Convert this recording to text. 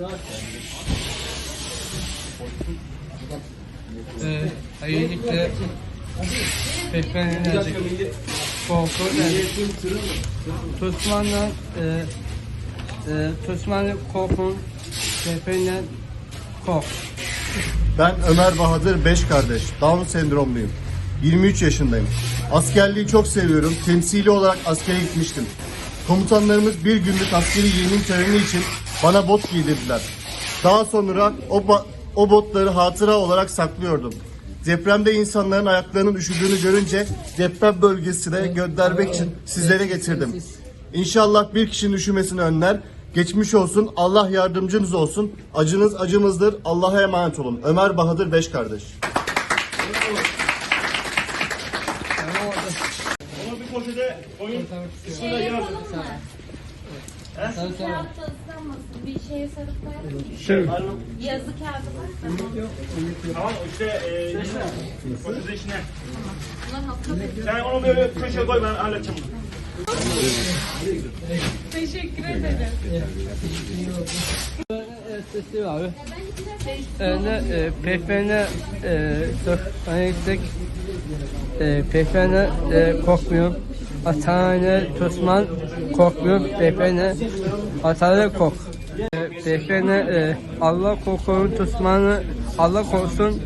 Ee, öncelikle Pekmen Enerji Korku Enerji Tosman'dan e, e, Tosman'la Korkun Pekmen'den Kork Ben Ömer Bahadır Beş kardeş. Down sendromluyum. 23 yaşındayım. Askerliği çok seviyorum. Temsili olarak askere gitmiştim. Komutanlarımız bir günlük askeri yemin töreni için bana bot giydirdiler. Daha sonra o, o botları hatıra olarak saklıyordum. Depremde insanların ayaklarının üşüdüğünü görünce deprem bölgesine göndermek için sizlere getirdim. İnşallah bir kişinin üşümesini önler. Geçmiş olsun. Allah yardımcınız olsun. Acınız acımızdır. Allah'a emanet olun. Ömer Bahadır Beş kardeş. Onu bir poşete koyun. Şey yapalım sen Kağıt ıslanmasın. Bir şeye sarıp koyalım mı? Yazı kağıdı var. Tamam. Tamam işte e, poşete içine. Bunlar hafta Sen onu böyle köşeye koy ben halledeceğim bunu. Teşekkür ederim. Sesi var abi. Önde e, Pekmen'e e, Tosman'a gittik. E, Pekmen'e e, korkmuyorum. Atane Tosman korkmuyor. Pekmen'e Atane kork. E, Pekmen'e e, Allah korkunun Tosman'ı Allah korusun